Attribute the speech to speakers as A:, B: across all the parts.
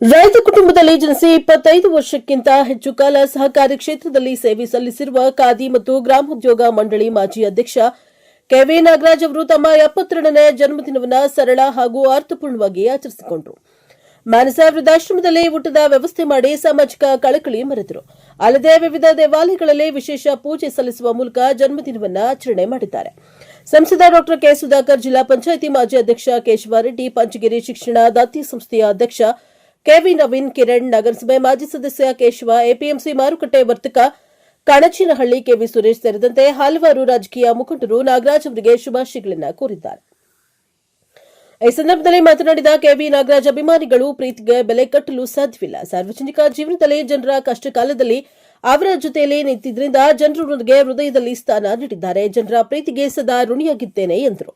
A: ರೈತ ಕುಟುಂಬದಲ್ಲಿ ಜನಿಸಿ ಇಪ್ಪತ್ತೈದು ವರ್ಷಕ್ಕಿಂತ ಹೆಚ್ಚು ಕಾಲ ಸಹಕಾರಿ ಕ್ಷೇತ್ರದಲ್ಲಿ ಸೇವೆ ಸಲ್ಲಿಸಿರುವ ಖಾದಿ ಮತ್ತು ಗ್ರಾಮೋದ್ಯೋಗ ಮಂಡಳಿ ಮಾಜಿ ಅಧ್ಯಕ್ಷ ಕೆವಿ ನಾಗರಾಜ್ ಅವರು ತಮ್ಮ ಎಪ್ಪತ್ತೆರಡನೇ ಜನ್ಮದಿನವನ್ನು ಸರಳ ಹಾಗೂ ಅರ್ಥಪೂರ್ಣವಾಗಿ ಆಚರಿಸಿಕೊಂಡರು. ಮಾನಸ ವೃದ್ಧಾಶ್ರಮದಲ್ಲಿ ಊಟದ ವ್ಯವಸ್ಥೆ ಮಾಡಿ ಸಾಮಾಜಿಕ ಕಳಕಳಿ ಮರೆತರು. ಅಲ್ಲದೆ ವಿವಿಧ ದೇವಾಲಯಗಳಲ್ಲಿ ವಿಶೇಷ ಪೂಜೆ ಸಲ್ಲಿಸುವ ಮೂಲಕ ಜನ್ಮದಿನವನ್ನು ಆಚರಣೆ ಮಾಡಿದ್ದಾರೆ. ಸಂಸದ ಡಾ ಕೆ ಸುಧಾಕರ್ ಜಿಲ್ಲಾ ಪಂಚಾಯಿತಿ ಮಾಜಿ ಅಧ್ಯಕ್ಷ ಕೇಶವಾರೆಡ್ಡಿ ಪಂಚಗಿರಿ ಶಿಕ್ಷಣ ದಾತಿ ಸಂಸ್ಥೆಯ ಅಧ್ಯಕ್ಷ ಕೆವಿ ನವೀನ್ ಕಿರಣ್, ನಗರಸಭೆ ಮಾಜಿ ಸದಸ್ಯ ಕೇಶವ, ಎಪಿಎಂಸಿ ಮಾರುಕಟ್ಟೆ ವರ್ತಕ ಕಣಚಿನಹಳ್ಳಿ ಕೆವಿ ಸುರೇಶ್ ಸೇರಿದಂತೆ ಹಲವಾರು ರಾಜಕೀಯ ಮುಖಂಡರು ನಾಗರಾಜ್ ಅವರಿಗೆ ಶುಭಾಶಯಗಳನ್ನು ಕೋರಿದ್ದಾರೆ. ಈ ಸಂದರ್ಭದಲ್ಲಿ ಮಾತನಾಡಿದ ಕೆವಿ ನಾಗರಾಜ್, ಅಭಿಮಾನಿಗಳು ಪ್ರೀತಿಗೆ ಬೆಲೆ ಕಟ್ಟಲು ಸಾಧ್ಯವಿಲ್ಲ. ಸಾರ್ವಜನಿಕ ಜೀವನದಲ್ಲಿ ಜನರ ಕಷ್ಟ ಕಾಲದಲ್ಲಿ ಅವರ ಜೊತೆಯಲ್ಲಿ ನಿಂತಿದ್ದರಿಂದ ಜನರು ಹೃದಯದಲ್ಲಿ ಸ್ಥಾನ ನೀಡಿದ್ದಾರೆ. ಜನರ ಪ್ರೀತಿಗೆ ಸದಾ ಋಣಿಯಾಗಿದ್ದೇನೆ ಎಂದರು.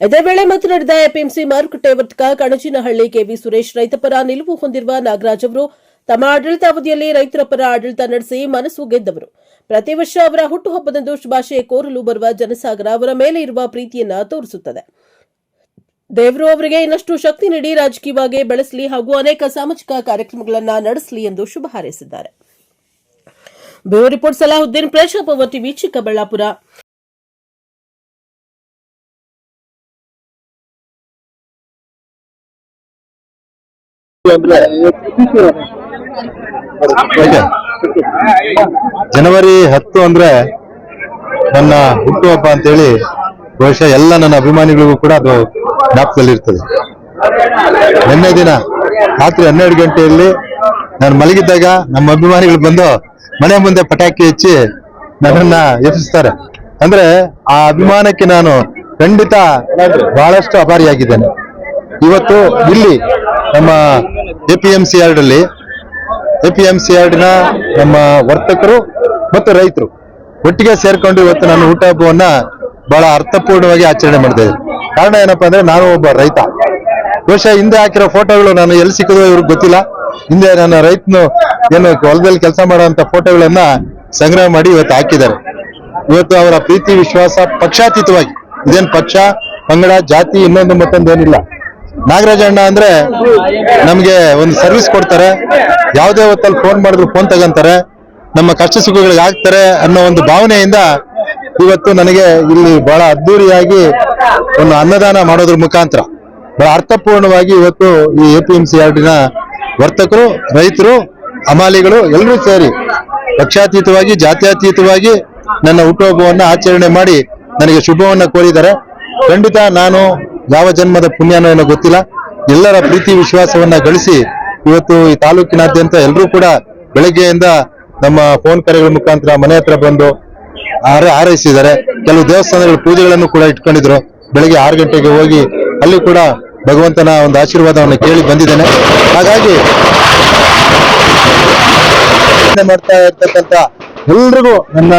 A: ಇದೇ ವೇಳೆ ಮಾತನಾಡಿದ ಎಪಿಎಂಸಿ ಮಾರುಕಟ್ಟೆ ವರ್ತಕ ಕಣಜಿನಹಳ್ಳಿ ಕೆವಿ ಸುರೇಶ್ ರೈತಪರ ನಿಲುವು ಹೊಂದಿರುವ ನಾಗರಾಜ್ ಅವರು ತಮ್ಮ ಆಡಳಿತಾವಧಿಯಲ್ಲಿ ರೈತರ ಪರ ಆಡಳಿತ ನಡೆಸಿ ಮನಸ್ಸು ಗೆದ್ದವರು. ಪ್ರತಿ ವರ್ಷ ಅವರ ಹುಟ್ಟುಹಬ್ಬದಂದು ಶುಭಾಶಯ ಕೋರಲು ಬರುವ ಜನಸಾಗರ ಅವರ ಮೇಲೆ ಇರುವ ಪ್ರೀತಿಯನ್ನ ತೋರಿಸುತ್ತದೆ. ದೇವರು ಅವರಿಗೆ ಇನ್ನಷ್ಟು ಶಕ್ತಿ ನೀಡಿ ರಾಜಕೀಯವಾಗಿ ಬೆಳೆಸಲಿ ಹಾಗೂ ಅನೇಕ ಸಾಮಾಜಿಕ ಕಾರ್ಯಕ್ರಮಗಳನ್ನು ನಡೆಸಲಿ ಎಂದು ಶುಭ ಹಾರೈಸಿದ್ದಾರೆ. ಬ್ಯೂರೋ ರಿಪೋರ್ಟ್, ಸಲಾಹುದ್ದೀನ್ ಪ್ರಜಾಪವ ಟಿವಿ ಚಿಕ್ಕಬಳ್ಳಾಪುರ.
B: ಜನವರಿ ಹತ್ತು ಅಂದ್ರೆ ನನ್ನ ಹುಟ್ಟುಹಬ್ಬ ಅಂತೇಳಿ ಬಹುಶಃ ಎಲ್ಲ ನನ್ನ ಅಭಿಮಾನಿಗಳಿಗೂ ಕೂಡ ಅದು ಜ್ಞಾಪಕದಲ್ಲಿರ್ತದೆ ನಿನ್ನೆ ದಿನ ರಾತ್ರಿ ಹನ್ನೆರಡು ಗಂಟೆಯಲ್ಲಿ ನಾನು ಮಲಗಿದ್ದಾಗ ನಮ್ಮ ಅಭಿಮಾನಿಗಳು ಬಂದು ಮನೆ ಮುಂದೆ ಪಟಾಕಿ ಹಚ್ಚಿ ನನ್ನನ್ನ ಎಬ್ಬಿಸ್ತಾರೆ. ಅಂದ್ರೆ ಆ ಅಭಿಮಾನಕ್ಕೆ ನಾನು ಖಂಡಿತ ಬಹಳಷ್ಟು ಅಭಾರಿಯಾಗಿದ್ದೇನೆ. ಇವತ್ತು ಇಲ್ಲಿ ನಮ್ಮ ಎ ಪಿ ಎಂ ಸಿ ಯಾರ್ಡಲ್ಲಿ ಎ ಪಿ ಎಂ ಸಿ ಯಾರ್ಡಿನ ನಮ್ಮ ವರ್ತಕರು ಮತ್ತು ರೈತರು ಒಟ್ಟಿಗೆ ಸೇರ್ಕೊಂಡು ಇವತ್ತು ನಾನು ಊಟ ಹಬ್ಬವನ್ನ ಬಹಳ ಅರ್ಥಪೂರ್ಣವಾಗಿ ಆಚರಣೆ ಮಾಡಿದೆ ಕಾರಣ ಏನಪ್ಪಾ ಅಂದ್ರೆ ನಾನು ಒಬ್ಬ ರೈತ. ಬಹುಶಃ ಹಿಂದೆ ಹಾಕಿರೋ ಫೋಟೋಗಳು ನಾನು ಎಲ್ಲಿ ಸಿಕ್ಕಿದ್ರು ಇವ್ರಿಗೆ ಗೊತ್ತಿಲ್ಲ. ಹಿಂದೆ ನನ್ನ ರೈತನು ಏನು ಹೊಲದಲ್ಲಿ ಕೆಲಸ ಮಾಡುವಂತ ಫೋಟೋಗಳನ್ನ ಸಂಗ್ರಹ ಮಾಡಿ ಇವತ್ತು ಹಾಕಿದ್ದಾರೆ. ಇವತ್ತು ಅವರ ಪ್ರೀತಿ, ವಿಶ್ವಾಸ ಪಕ್ಷಾತೀತವಾಗಿ. ಇದೇನು ಪಕ್ಷ, ಪಂಗಡ, ಜಾತಿ, ಇನ್ನೊಂದು ಮತ್ತೊಂದು ಏನಿಲ್ಲ ನಾಗರಾಜಣ್ಣ ಅಂದ್ರೆ ನಮ್ಗೆ ಒಂದು ಸರ್ವಿಸ್ ಕೊಡ್ತಾರೆ. ಯಾವುದೇ ಹೊತ್ತಲ್ಲಿ ಫೋನ್ ಮಾಡಿದ್ರು ಫೋನ್ ತಗೊಂತಾರೆ. ನಮ್ಮ ಕಷ್ಟ ಸುಖಗಳಿಗೆ ಆಗ್ತಾರೆ ಅನ್ನೋ ಒಂದು ಭಾವನೆಯಿಂದ ಇವತ್ತು ನನಗೆ ಇಲ್ಲಿ ಬಹಳ ಅದ್ದೂರಿಯಾಗಿ ಒಂದು ಅನ್ನದಾನ ಮಾಡೋದ್ರ ಮುಖಾಂತರ ಬಹಳ ಅರ್ಥಪೂರ್ಣವಾಗಿ ಇವತ್ತು ಈ ಎ ಪಿ ಆರ್ಡಿನ ವರ್ತಕರು, ರೈತರು ಹಮಾಲಿಗಳು ಎಲ್ಲರೂ ಸೇರಿ ಪಕ್ಷಾತೀತವಾಗಿ, ಜಾತ್ಯತೀತವಾಗಿ ನನ್ನ ಹುಟ್ಟುಹಬ್ಬವನ್ನು ಆಚರಣೆ ಮಾಡಿ ನನಗೆ ಶುಭವನ್ನು ಕೋರಿದ್ದಾರೆ. ಖಂಡಿತ ನಾನು ಯಾವ ಜನ್ಮದ ಪುಣ್ಯನೋ ಏನೋ ಗೊತ್ತಿಲ್ಲ. ಎಲ್ಲರ ಪ್ರೀತಿ ವಿಶ್ವಾಸವನ್ನ ಗಳಿಸಿ ಇವತ್ತು ಈ ತಾಲೂಕಿನಾದ್ಯಂತ ಎಲ್ಲರೂ ಕೂಡ ಬೆಳಗ್ಗೆಯಿಂದ ನಮ್ಮ ಫೋನ್ ಕರೆಗಳ ಮುಖಾಂತರ ಮನೆ ಹತ್ರ ಬಂದು ಆರ ಹಾರೈಸಿದ್ದಾರೆ ಕೆಲವು ದೇವಸ್ಥಾನಗಳ ಪೂಜೆಗಳನ್ನು ಕೂಡ ಇಟ್ಕೊಂಡಿದ್ರು. ಬೆಳಗ್ಗೆ ಆರು ಗಂಟೆಗೆ ಹೋಗಿ ಅಲ್ಲಿ ಕೂಡ ಭಗವಂತನ ಒಂದು ಆಶೀರ್ವಾದವನ್ನು ಕೇಳಿ ಬಂದಿದ್ದೇನೆ. ಹಾಗಾಗಿ ಮಾಡ್ತಾ ಇರ್ತಕ್ಕಂಥ ಎಲ್ರಿಗೂ ನನ್ನ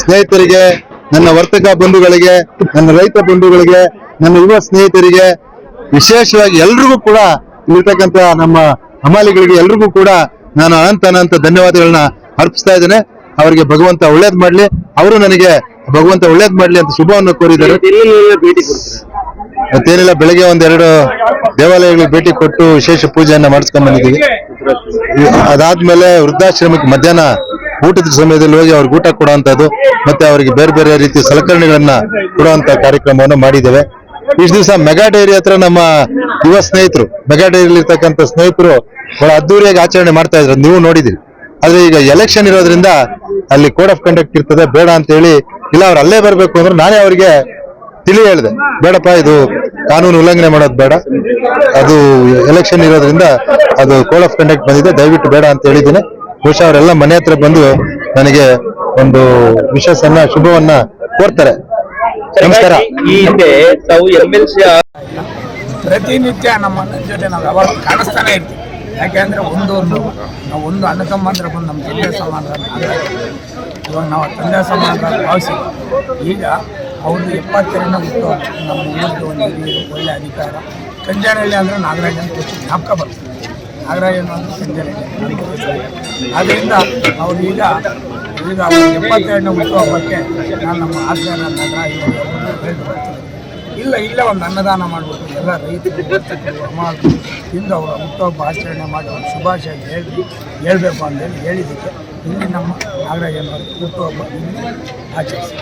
B: ಸ್ನೇಹಿತರಿಗೆ, ನನ್ನ ವರ್ತಕ ಬಂಧುಗಳಿಗೆ, ನನ್ನ ರೈತ ಬಂಧುಗಳಿಗೆ ನನ್ನ ಯುವ ಸ್ನೇಹಿತರಿಗೆ ವಿಶೇಷವಾಗಿ ಎಲ್ರಿಗೂ ಕೂಡ ಇಲ್ಲಿರ್ತಕ್ಕಂಥ ನಮ್ಮ ಹಮಾಲಿಗಳಿಗೆ ಎಲ್ರಿಗೂ ಕೂಡ ನಾನು ಅನಂತ ಅನಂತ ಧನ್ಯವಾದಗಳನ್ನ ಅರ್ಪಿಸ್ತಾ ಇದ್ದೇನೆ. ಅವರಿಗೆ ಭಗವಂತ ಒಳ್ಳೇದ್ ಮಾಡ್ಲಿ. ಅವರು ನನಗೆ ಭಗವಂತ ಒಳ್ಳೇದ್ ಮಾಡ್ಲಿ ಅಂತ ಶುಭವನ್ನು ಕೋರಿದ್ದಾರೆ. ಮತ್ತೇನಿಲ್ಲ, ಬೆಳಗ್ಗೆ ಒಂದೆರಡು ದೇವಾಲಯಗಳಿಗೆ ಭೇಟಿ ಕೊಟ್ಟು ವಿಶೇಷ ಪೂಜೆಯನ್ನ ಮಾಡಿಸ್ಕೊಂಡ್ ಬಂದಿದ್ದೀವಿ. ಅದಾದ್ಮೇಲೆ ವೃದ್ಧಾಶ್ರಮಕ್ಕೆ ಮಧ್ಯಾಹ್ನ ಊಟದ ಸಮಯದಲ್ಲಿ ಹೋಗಿ ಅವ್ರಿಗೆ ಊಟ ಕೊಡುವಂತದ್ದು ಮತ್ತೆ ಅವರಿಗೆ ಬೇರೆ ಬೇರೆ ರೀತಿಯ ಸಲಕರಣೆಗಳನ್ನ ಕೊಡುವಂತ ಕಾರ್ಯಕ್ರಮವನ್ನು ಮಾಡಿದ್ದೇವೆ. ಇಷ್ಟು ದಿವಸ ಮೆಗಾ ಡೈರಿ ಹತ್ರ ನಮ್ಮ ಯುವ ಸ್ನೇಹಿತರು, ಮೆಗಾ ಡೈರಿಯಲ್ಲಿ ಇರ್ತಕ್ಕಂಥ ಸ್ನೇಹಿತರು ಬಹಳ ಅದ್ದೂರಿಯಾಗಿ ಆಚರಣೆ ಮಾಡ್ತಾ ಇದ್ರು. ನೀವು ನೋಡಿದಿರಿ ಆದ್ರೆ ಈಗ ಎಲೆಕ್ಷನ್ ಇರೋದ್ರಿಂದ ಅಲ್ಲಿ ಕೋಡ್ ಆಫ್ ಕಂಡಕ್ಟ್ ಇರ್ತದೆ, ಬೇಡ ಅಂತ ಹೇಳಿ ಇಲ್ಲ, ಅವ್ರು ಅಲ್ಲೇ ಬರ್ಬೇಕು ಅಂದ್ರೆ ನಾನೇ ಅವರಿಗೆ ತಿಳಿ ಹೇಳಿದೆ. ಬೇಡಪ್ಪ, ಇದು ಕಾನೂನು ಉಲ್ಲಂಘನೆ ಮಾಡೋದು ಬೇಡ. ಅದು ಎಲೆಕ್ಷನ್ ಇರೋದ್ರಿಂದ ಅದು ಕೋಡ್ ಆಫ್ ಕಂಡಕ್ಟ್ ಬಂದಿದೆ. ದಯವಿಟ್ಟು ಬೇಡ ಅಂತ ಹೇಳಿದ್ದೀನಿ. ಬಹುಶಃ ಅವರೆಲ್ಲ ಮನೆ ಹತ್ರ ಬಂದು ನನಗೆ ಒಂದು ವಿಶಸ್ಸನ್ನ ಶುಭವನ್ನ ಕೋರ್ತಾರೆ. ನಮಸ್ಕಾರ.
C: ಈ ಹಿಂದೆ ತಾವು ಎಂ ಎಲ್ ಸಿ
D: ಪ್ರತಿನಿತ್ಯ ನಮ್ಮ ಅಣ್ಣನ ಜೊತೆ ನಾವು ಯಾವಾಗ ಕಾಣಿಸ್ತಾನೆ ಇರ್ತೀವಿ. ಯಾಕೆಂದ್ರೆ ಒಂದು ಒಂದು ನಾವು ಒಂದು ಅಣ್ಣ ತಮ್ಮಂದ್ರೆ ಬಂದು ನಮ್ಮ ತಂದೆ ಸಮಾನ ಇವಾಗ ನಾವು ತಂದೆ ಸಮಾನ ಭಾವಿಸಿ ಈಗ ಅವ್ರದ್ದು ಎಪ್ಪತ್ತೆರಡನೇ ಹುಟ್ಟು ನಮ್ಮ ಊರಿಗೆ ಒಂದು ಹಿರಿಯರು ಒಳ್ಳೆ ಅಧಿಕಾರ. ಕಂಜಾನಹಳ್ಳಿ ಅಂದರೆ ನಾಗರಾಜನ್ ಖುಷಿ ಜ್ಞಾಪಕ ಬರ್ತದೆ ನಾಗರಾಜನ್ ಅಂದರೆ ಕಂಜಾನಹಳ್ಳಿ ಆದ್ದರಿಂದ ಅವ್ರು ಈಗ ಅವ್ರ ಎಪ್ಪತ್ತೆರಡನೇ ಹುಟ್ಟುಹಬ್ಬಕ್ಕೆ ನಾನು ನಮ್ಮ ಆಚರಣೆ ನಗರ ಇಲ್ಲ, ಇಲ್ಲೇ, ಒಂದು ಅನ್ನದಾನ ಮಾಡಬೇಕು. ಎಲ್ಲ ರೈತರು ಇಂದು ಅವರ ಹುಟ್ಟುಹಬ್ಬ ಆಚರಣೆ ಮಾಡಿ ಅವ್ರ ಶುಭಾಶಯ ಹೇಳಿ ಹೇಳಬೇಕು ಅಂತೇಳಿ ಹೇಳಿದ್ದಕ್ಕೆ. ಇಲ್ಲಿ ನಮ್ಮ ನಾಗರಾಜನವರು ಹುಟ್ಟುಹಬ್ಬ ಆಚರಿಸಿ.